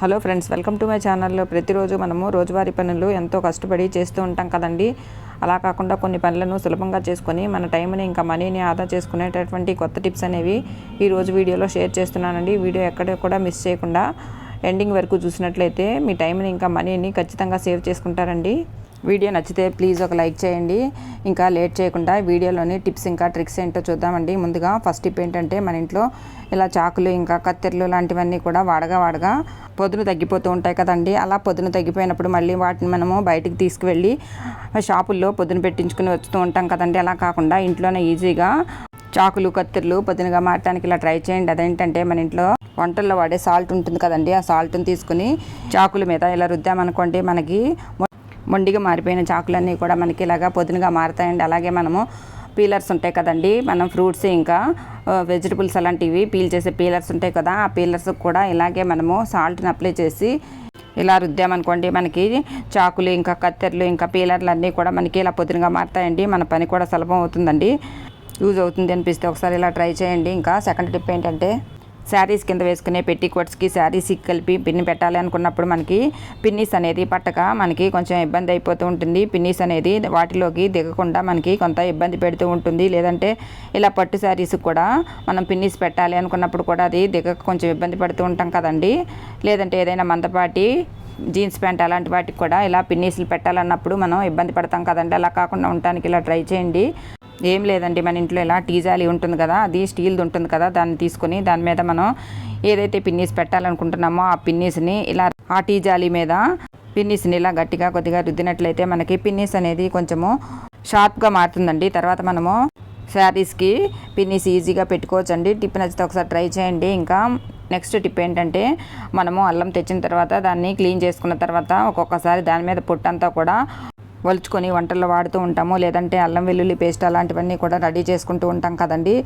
Hello friends welcome to my ఛానల్లో ప్రతిరోజు మనము రోజువారీ పనులు ఎంతో కష్టపడి చేస్తూ ఉంటాం కదండి. అలా కాకుండా కొన్ని పనులను సులభంగా చేసుకొని మన టైంని ఇంకా మనీని ఆదా చేసుకునేటటువంటి కొత్త టిప్స్ అనేవి ఈరోజు వీడియోలో షేర్ చేస్తున్నానండి. వీడియో ఎక్కడ కూడా మిస్ చేయకుండా ఎండింగ్ వరకు చూసినట్లయితే మీ టైంని ఇంకా మనీని ఖచ్చితంగా సేవ్ చేసుకుంటారండి. వీడియో నచ్చితే ప్లీజ్ ఒక లైక్ చేయండి. ఇంకా లేట్ చేయకుండా వీడియోలోని టిప్స్ ఇంకా ట్రిక్స్ ఏంటో చూద్దామండి. ముందుగా ఫస్ట్ టిప్ ఏంటంటే మన ఇంట్లో ఇలా చాకులు ఇంకా కత్తెరలు లాంటివన్నీ కూడా వాడగా వాడగా పొదును తగ్గిపోతూ ఉంటాయి కదండి. అలా పొదును తగ్గిపోయినప్పుడు మళ్ళీ వాటిని మనము బయటికి తీసుకువెళ్ళి షాపుల్లో పొదును పెట్టించుకుని వస్తూ ఉంటాం కదండి. అలా కాకుండా ఇంట్లోనే ఈజీగా చాకులు కత్తెరలు పొద్దునగా మారటానికి ఇలా ట్రై చేయండి. అదేంటంటే మన ఇంట్లో వంటల్లో వాడే సాల్ట్ ఉంటుంది కదండి. ఆ సాల్ట్ని తీసుకుని చాకుల మీద ఇలా రుద్దామనుకోండి మనకి మొండిగా మారిపోయిన చాకులన్నీ కూడా మనకి ఇలాగా పొద్దునగా మారుతాయండి. అలాగే మనము పీలర్స్ ఉంటాయి కదండి మనం ఫ్రూట్స్ ఇంకా వెజిటబుల్స్ అలాంటివి పీల్ చేసే పీలర్స్ ఉంటాయి కదా ఆ పీలర్స్ కూడా ఇలాగే మనము సాల్ట్ని అప్లై చేసి ఇలా రుద్దామనుకోండి మనకి చాకులు ఇంకా కత్తెరలు ఇంకా పీలర్లు అన్నీ కూడా మనకి ఇలా పొద్దునగా మారుతాయండి. మన పని కూడా సులభం అవుతుందండి. యూజ్ అవుతుంది అనిపిస్తే ఒకసారి ఇలా ట్రై చేయండి. ఇంకా సెకండ్ టిప్ ఏంటంటే శారీస్ కింద వేసుకునే పెట్టి కోట్స్కి శారీస్కి కలిపి పిన్ని పెట్టాలి అనుకున్నప్పుడు మనకి పిన్నీస్ అనేది పట్టక మనకి కొంచెం ఇబ్బంది అయిపోతూ ఉంటుంది. పిన్నీస్ అనేది వాటిలోకి దిగకుండా మనకి కొంత ఇబ్బంది పెడుతూ ఉంటుంది. లేదంటే ఇలా పట్టు శారీస్ కూడా మనం పిన్నీస్ పెట్టాలి అనుకున్నప్పుడు కూడా అది దిగక కొంచెం ఇబ్బంది పడుతూ ఉంటాం కదండి. లేదంటే ఏదైనా మందపాటి జీన్స్ ప్యాంట్ అలాంటి వాటికి కూడా ఇలా పిన్నీసులు పెట్టాలన్నప్పుడు మనం ఇబ్బంది పడతాం కదండి. అలా కాకుండా ఉండటానికి ఇలా ట్రై చేయండి. ఏం లేదండి. మన ఇంట్లో ఇలా టీ జాలి ఉంటుంది కదా అది స్టీల్ది ఉంటుంది కదా దాన్ని తీసుకొని దాని మీద మనం ఏదైతే పిన్నీస్ పెట్టాలనుకుంటున్నామో ఆ పిన్నీస్ని ఇలా ఆ టీ జాలి మీద పిన్నీస్ని ఇలా గట్టిగా కొద్దిగా రుద్దినట్లయితే మనకి పిన్నీస్ అనేది కొంచెము షార్ప్గా మారుతుందండి. తర్వాత మనము శారీస్కి పిన్నీస్ ఈజీగా పెట్టుకోవచ్చండి. టిప్ నచ్చితే ఒకసారి ట్రై చేయండి. ఇంకా నెక్స్ట్ టిప్ ఏంటంటే మనము అల్లం తెచ్చిన తర్వాత దాన్ని క్లీన్ చేసుకున్న తర్వాత ఒక్కొక్కసారి దాని మీద పొట్టంతా కూడా వలుచుకొని వంటల్లో వాడుతూ ఉంటాము. లేదంటే అల్లం వెల్లుల్లి పేస్ట్ అలాంటివన్నీ కూడా రెడీ చేసుకుంటూ ఉంటాం కదండి.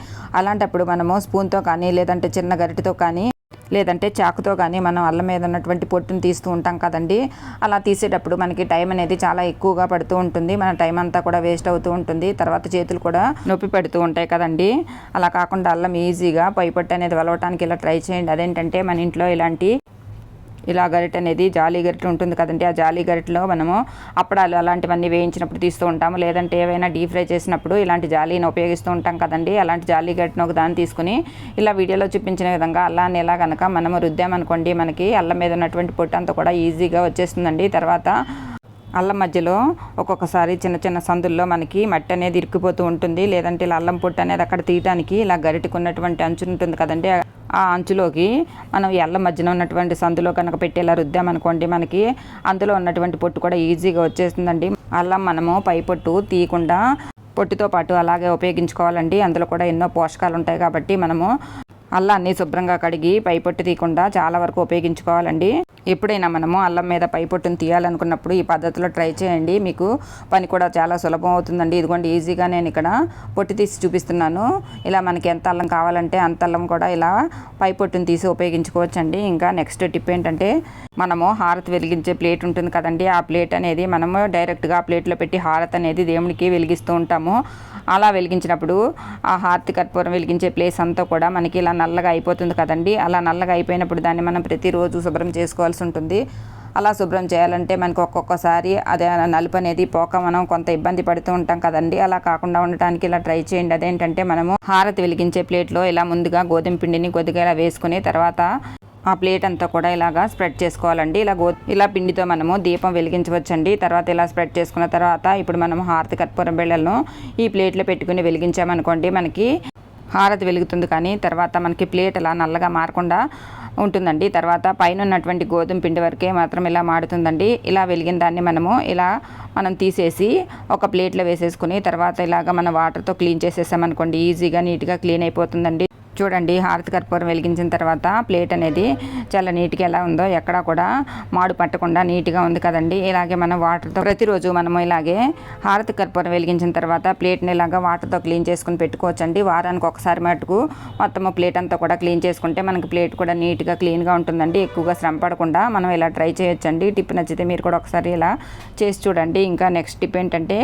అలాంటప్పుడు మనము స్పూన్తో కానీ లేదంటే చిన్న గరిటెతో కానీ లేదంటే చాకుతో కానీ మనం అల్లం మీద ఉన్నటువంటి పొట్టును తీస్తూ ఉంటాం కదండి. అలా తీసేటప్పుడు మనకి టైం అనేది చాలా ఎక్కువగా పడుతూ ఉంటుంది. మన టైం అంతా కూడా వేస్ట్ అవుతూ ఉంటుంది. తర్వాత చేతులు కూడా నొప్పి పెడుతూ ఉంటాయి కదండి. అలా కాకుండా అల్లం ఈజీగా పై పొట్టు అనేది వలవటానికి ఇలా ట్రై చేయండి. అదేంటంటే మన ఇంట్లో ఇలాంటి ఇలా గరిట అనేది జాలీ గరిట ఉంటుంది కదండి. ఆ జాలీ గరిటెలో మనము అప్పడాలు అలాంటివన్నీ వేయించినప్పుడు తీస్తూ ఉంటాము. లేదంటే ఏవైనా డీప్ ఫ్రై చేసినప్పుడు ఇలాంటి జాలీని ఉపయోగిస్తూ ఉంటాం కదండి. అలాంటి జాలీ గరిటను ఒక దాన్ని తీసుకుని ఇలా వీడియోలో చూపించిన విధంగా అల్లాన్ని ఇలా కనుక మనము రుద్దామనుకోండి మనకి అల్లం మీద ఉన్నటువంటి పొట్టు అంతా కూడా ఈజీగా వచ్చేస్తుందండి. తర్వాత అల్లం మధ్యలో ఒక్కొక్కసారి చిన్న చిన్న సందుల్లో మనకి మట్టి అనేది ఇరుక్కుపోతూ ఉంటుంది. లేదంటే ఇలా అల్లం పొట్టు అనేది అక్కడ తీయడానికి ఇలా గరిటకు ఉన్నటువంటి అంచు ఉంటుంది కదండి. ఆ అంచులోకి మనం ఎల్ల మధ్యన ఉన్నటువంటి సందులో కనుక పెట్టేలా రుద్దామనుకోండి మనకి. అందులో ఉన్నటువంటి పొట్టు కూడా ఈజీగా వచ్చేస్తుందండి. అల్లం మనము పై పొట్టు తీయకుండా పొట్టుతో పాటు అలాగే ఉపయోగించుకోవాలండి. అందులో కూడా ఎన్నో పోషకాలు ఉంటాయి కాబట్టి మనము అల్లాన్ని శుభ్రంగా కడిగి పై పొట్టు తీయకుండా చాలా వరకు ఉపయోగించుకోవాలండి. ఎప్పుడైనా మనము అల్లం మీద పైపొట్టును తీయాలనుకున్నప్పుడు ఈ పద్ధతిలో ట్రై చేయండి. మీకు పని కూడా చాలా సులభం అవుతుందండి. ఇదిగోండి ఈజీగా నేను ఇక్కడ పొట్టు తీసి చూపిస్తున్నాను. ఇలా మనకి ఎంత అల్లం కావాలంటే అంత అల్లం కూడా ఇలా పైపొట్టును తీసి ఉపయోగించుకోవచ్చండి. ఇంకా నెక్స్ట్ టిప్ ఏంటంటే మనము హారతి వెలిగించే ప్లేట్ ఉంటుంది కదండి. ఆ ప్లేట్ అనేది మనము డైరెక్ట్గా ఆ ప్లేట్లో పెట్టి హారతి అనేది దేవునికి వెలిగిస్తూ ఉంటాము. అలా వెలిగించినప్పుడు ఆ హారతి కర్పూరం వెలిగించే ప్లేస్ అంతా కూడా మనకి ఇలా నల్లగా అయిపోతుంది కదండి. అలా నల్లగా అయిపోయినప్పుడు దాన్ని మనం ప్రతిరోజు శుభ్రం చేసుకోవాల్సి ఉంటుంది. అలా శుభ్రం చేయాలంటే మనకు ఒక్కొక్కసారి అదే నలుపు అనేది పోక మనం కొంత ఇబ్బంది పడుతూ ఉంటాం కదండి. అలా కాకుండా ఉండటానికి ఇలా ట్రై చేయండి. అదేంటంటే మనము హారతి వెలిగించే ప్లేట్లో ఇలా ముందుగా గోధుమ పిండిని కొద్దిగా ఇలా వేసుకుని తర్వాత ఆ ప్లేట్ అంతా కూడా ఇలాగా స్ప్రెడ్ చేసుకోవాలండి. ఇలా గో ఇలా పిండితో మనము దీపం వెలిగించవచ్చండి. తర్వాత ఇలా స్ప్రెడ్ చేసుకున్న తర్వాత ఇప్పుడు మనం హారతి కర్పూరం బిళ్ళలను ఈ ప్లేట్లో పెట్టుకుని వెలిగించామనుకోండి మనకి హారతి వెలుగుతుంది కానీ తర్వాత మనకి ప్లేట్ అలా నల్లగా మారకుండా ఉంటుందండి. తర్వాత పైన ఉన్నటువంటి గోధుమ పిండి వరకే మాత్రం ఇలా మాడుతుందండి ఇలా వెలిగిన దాన్ని మనము ఇలా మనం తీసేసి ఒక ప్లేట్లో వేసేసుకుని తర్వాత ఇలాగ మన వాటర్తో క్లీన్ చేసేసామనుకోండి ఈజీగా నీట్గా క్లీన్ అయిపోతుందండి. చూడండి హారతి కర్పూరం వెలిగించిన తర్వాత ప్లేట్ అనేది చాలా నీట్గా ఎలా ఉందో ఎక్కడా కూడా మాడు పట్టకుండా నీట్గా ఉంది కదండి. ఇలాగే మనం వాటర్తో ప్రతిరోజు మనము ఇలాగే హారతి కర్పూరం వెలిగించిన తర్వాత ప్లేట్ని ఇలాగా వాటర్తో క్లీన్ చేసుకుని పెట్టుకోవచ్చండి. వారానికి ఒకసారి మటుకు మొత్తము ప్లేట్ అంతా కూడా క్లీన్ చేసుకుంటే మనకి ప్లేట్ కూడా నీట్గా క్లీన్గా ఉంటుందండి. ఎక్కువగా శ్రమ పడకుండా మనం ఇలా ట్రై చేయొచ్చండి. టిప్ నచ్చితే మీరు కూడా ఒకసారి ఇలా చేసి చూడండి. ఇంకా నెక్స్ట్ టిప్ ఏంటంటే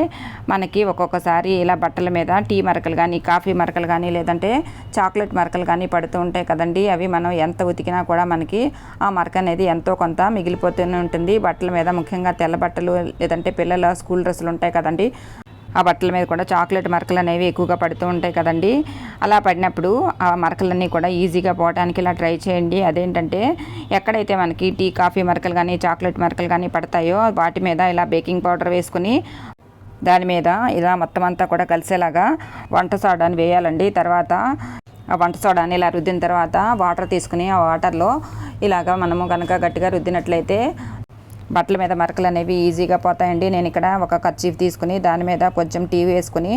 మనకి ఒక్కొక్కసారి ఇలా బట్టల మీద టీ మరకలు కానీ కాఫీ మరకలు కానీ లేదంటే చాక్లెట్ మరకలు కానీ పడుతూ ఉంటాయి కదండి. అవి మనం ఎంత ఉతికినా కూడా మనకి ఆ మరక అనేది ఎంతో కొంత మిగిలిపోతూనే ఉంటుంది. బట్టల మీద ముఖ్యంగా తెల్ల బట్టలు లేదంటే పిల్లల స్కూల్ డ్రెస్సులు ఉంటాయి కదండి. ఆ బట్టల మీద కూడా చాక్లెట్ మరకలు అనేవి ఎక్కువగా పడుతూ ఉంటాయి కదండి. అలా పడినప్పుడు ఆ మరకలన్నీ కూడా ఈజీగా పోవడానికి ఇలా ట్రై చేయండి. అదేంటంటే ఎక్కడైతే మనకి టీ కాఫీ మరకలు కానీ చాక్లెట్ మరకలు కానీ పడతాయో వాటి మీద ఇలా బేకింగ్ పౌడర్ వేసుకుని దాని మీద ఇలా మొత్తం అంతా కూడా కలిసేలాగా వంట సాడాన్ని వేయాలండి. తర్వాత వంట సోడాని ఇలా రుద్దిన తర్వాత వాటర్ తీసుకుని ఆ వాటర్లో ఇలాగా మనము కనుక గట్టిగా రుద్దినట్లయితే బట్టల మీద మరకలు అనేవి ఈజీగా పోతాయండి. నేను ఇక్కడ ఒక కర్చీఫ్ తీసుకుని దాని మీద కొంచెం టీ వేసుకుని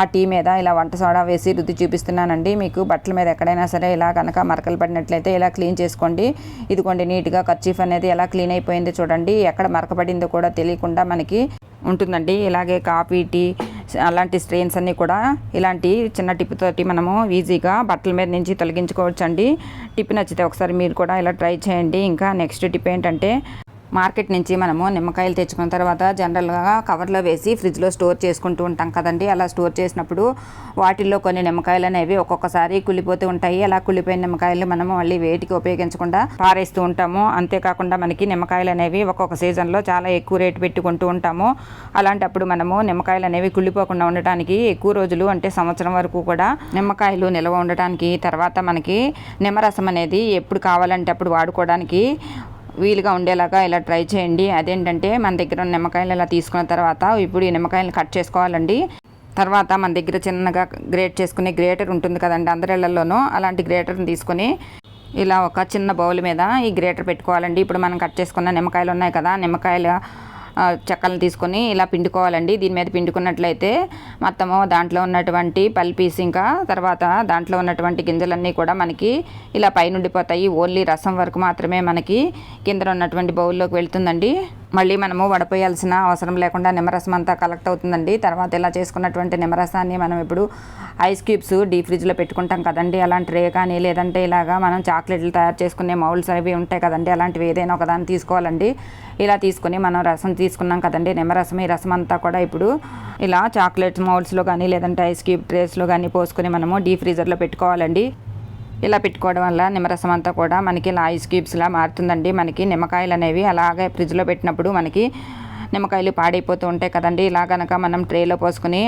ఆ టీ మీద ఇలా వంట సోడా వేసి రుద్ది చూపిస్తున్నానండి. మీకు బట్టల మీద ఎక్కడైనా సరే ఇలా కనుక మరకలు పడినట్లయితే ఇలా క్లీన్ చేసుకోండి. ఇదిగోండి నీట్గా కర్చీఫ్ అనేది ఎలా క్లీన్ అయిపోయింది చూడండి. ఎక్కడ మరకపడిందో కూడా తెలియకుండా మనకి ఉంటుందండి. ఇలాగే కాఫీ టీ అలాంటి స్ట్రెయిన్స్ అన్నీ కూడా ఇలాంటి చిన్న టిప్ తోటి మనము ఈజీగా బట్టల మీద నుంచి తొలగించుకోవచ్చు అండి టిప్ నచ్చితే ఒకసారి మీరు కూడా ఇలా ట్రై చేయండి. ఇంకా నెక్స్ట్ టిప్ ఏంటంటే మార్కెట్ నుంచి మనము నిమ్మకాయలు తెచ్చుకున్న తర్వాత జనరల్గా కవర్లో వేసి ఫ్రిడ్జ్లో స్టోర్ చేసుకుంటూ ఉంటాం కదండి. అలా స్టోర్ చేసినప్పుడు వాటిల్లో కొన్ని నిమ్మకాయలు అనేవి ఒక్కొక్కసారి కుళ్ళిపోతూ ఉంటాయి. అలా కుళ్ళిపోయిన నిమ్మకాయలు మనము మళ్ళీ వేటికి ఉపయోగించకుండా పారేస్తూ ఉంటాము. అంతేకాకుండా మనకి నిమ్మకాయలు అనేవి ఒక్కొక్క సీజన్లో చాలా ఎక్కువ రేటు పెట్టుకుంటూ ఉంటాము. అలాంటప్పుడు మనము నిమ్మకాయలు అనేవి కుళ్ళిపోకుండా ఉండటానికి ఎక్కువ రోజులు అంటే సంవత్సరం వరకు కూడా నిమ్మకాయలు నిల్వ ఉండటానికి తర్వాత మనకి నిమ్మరసం అనేది ఎప్పుడు కావాలంటే అప్పుడు వాడుకోవడానికి వీలుగా ఉండేలాగా ఇలా ట్రై చేయండి. అదేంటంటే మన దగ్గర ఉన్న నిమ్మకాయలు ఇలా తీసుకున్న తర్వాత ఇప్పుడు ఈ నిమ్మకాయలు కట్ చేసుకోవాలండి. తర్వాత మన దగ్గర చిన్నగా గ్రేట్ చేసుకునే గ్రేటర్ ఉంటుంది కదండి అందరిళ్ళలోనూ అలాంటి గ్రేటర్ని తీసుకొని ఇలా ఒక చిన్న బౌల్ మీద ఈ గ్రేటర్ పెట్టుకోవాలండి. ఇప్పుడు మనం కట్ చేసుకున్న నిమ్మకాయలు ఉన్నాయి కదా నిమ్మకాయలు చెక్కలను తీసుకొని ఇలా పిండుకోవాలండి. దీని మీద పిండుకున్నట్లయితే మొత్తము దాంట్లో ఉన్నటువంటి పల్పీస్ ఇంకా తర్వాత దాంట్లో ఉన్నటువంటి గింజలన్నీ కూడా మనకి ఇలా పైనుండిపోతాయి. ఓన్లీ రసం వరకు మాత్రమే మనకి కింద ఉన్నటువంటి బౌల్లోకి వెళ్తుందండి. మళ్ళీ మనము వడపోయాల్సిన అవసరం లేకుండా నిమ్మరసం అంతా కలెక్ట్ అవుతుందండి. తర్వాత ఇలా చేసుకున్నటువంటి నిమ్మరసాన్ని మనం ఇప్పుడు ఐస్ క్యూబ్స్ డీ ఫ్రిడ్జ్లో పెట్టుకుంటాం కదండి. అలాంటి రే కానీ లేదంటే ఇలాగా మనం చాక్లెట్లు తయారు చేసుకునే మౌల్స్ అవి ఉంటాయి కదండి. అలాంటివి ఏదైనా ఒకదాన్ని తీసుకోవాలండి. ఇలా తీసుకొని మనం రసం తీసుకున్నాం కదండి. నిమ్మరసం ఈ రసం అంతా కూడా ఇప్పుడు ఇలా చాక్లెట్స్ మౌల్స్లో కానీ లేదంటే ఐస్ క్యూబ్ ట్రేస్లో కానీ పోసుకొని మనము డీ ఫ్రీజర్లో పెట్టుకోవాలండి. ఇలా పెట్టుకోవడం వల్ల నిమ్మరసం అంతా కూడా మనకి ఇలా ఐస్ క్యూబ్స్లా మారుతుందండి. మనకి నిమ్మకాయలు అనేవి అలాగే ఫ్రిడ్జ్లో పెట్టినప్పుడు మనకి నిమ్మకాయలు పాడైపోతూ ఉంటాయి కదండి. ఇలా కనుక మనం ట్రేలో పోసుకొని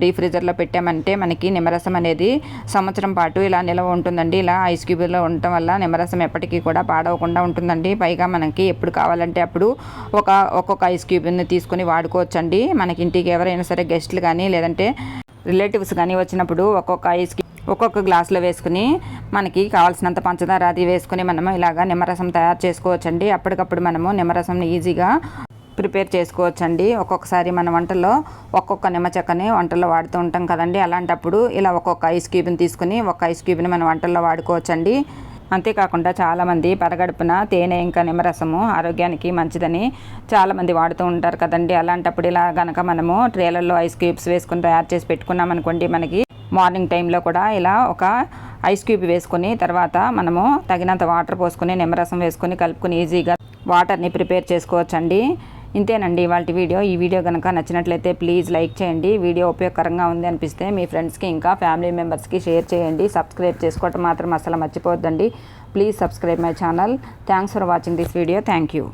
డీ ఫ్రీజర్లో పెట్టామంటే మనకి నిమ్మరసం అనేది సంవత్సరం పాటు ఇలా నిల్వ ఉంటుందండి. ఇలా ఐస్ క్యూబ్లో ఉండటం వల్ల నిమ్మరసం ఎప్పటికీ కూడా పాడవకుండా ఉంటుందండి. పైగా మనకి ఎప్పుడు కావాలంటే అప్పుడు ఒక ఒక్కొక్క ఐస్ క్యూబ్ని తీసుకొని వాడుకోవచ్చండి. మనకి ఇంటికి ఎవరైనా సరే గెస్ట్లు కానీ లేదంటే రిలేటివ్స్ కానీ వచ్చినప్పుడు ఒక్కొక్క ఐస్ క్యూబ్ ఒక్కొక్క గ్లాసులో వేసుకుని మనకి కావాల్సినంత పంచదార అది వేసుకుని మనము ఇలాగా నిమ్మరసం తయారు చేసుకోవచ్చండి. అప్పటికప్పుడు మనము నిమ్మరసంని ఈజీగా ప్రిపేర్ చేసుకోవచ్చండి. ఒక్కొక్కసారి మన వంటల్లో ఒక్కొక్క నిమ్మ చెక్కని వంటల్లో వాడుతూ ఉంటాం కదండి. అలాంటప్పుడు ఇలా ఒక్కొక్క ఐస్ క్యూబ్ని తీసుకుని ఒక ఐస్ క్యూబ్ని మన వంటల్లో వాడుకోవచ్చండి. అంతేకాకుండా చాలామంది పరగడుపున తేనె ఇంకా నిమ్మరసము ఆరోగ్యానికి మంచిదని చాలామంది వాడుతూ ఉంటారు కదండి. అలాంటప్పుడు ఇలా కనుక మనము ట్రేలర్లో ఐస్ క్యూబ్స్ వేసుకుని తయారు చేసి పెట్టుకున్నాం అనుకోండి మనకి మార్నింగ్ టైంలో కూడా ఇలా ఒక ఐస్ క్యూబ్ వేసుకొని తర్వాత మనము తగినంత వాటర్ పోసుకొని నిమ్మరసం వేసుకొని కలుపుకొని ఈజీగా వాటర్ని ప్రిపేర్ చేసుకోవచ్చండి. ఇంతేనండి వాటి వీడియో. ఈ వీడియో కనుక నచ్చినట్లయితే ప్లీజ్ లైక్ చేయండి. వీడియో ఉపయోగకరంగా ఉంది అనిపిస్తే మీ ఫ్రెండ్స్కి ఇంకా ఫ్యామిలీ మెంబర్స్కి షేర్ చేయండి. సబ్స్క్రైబ్ చేసుకోవటం మాత్రం అసలు మర్చిపోద్దండి please subscribe my channel. Thanks for watching this video. Thank you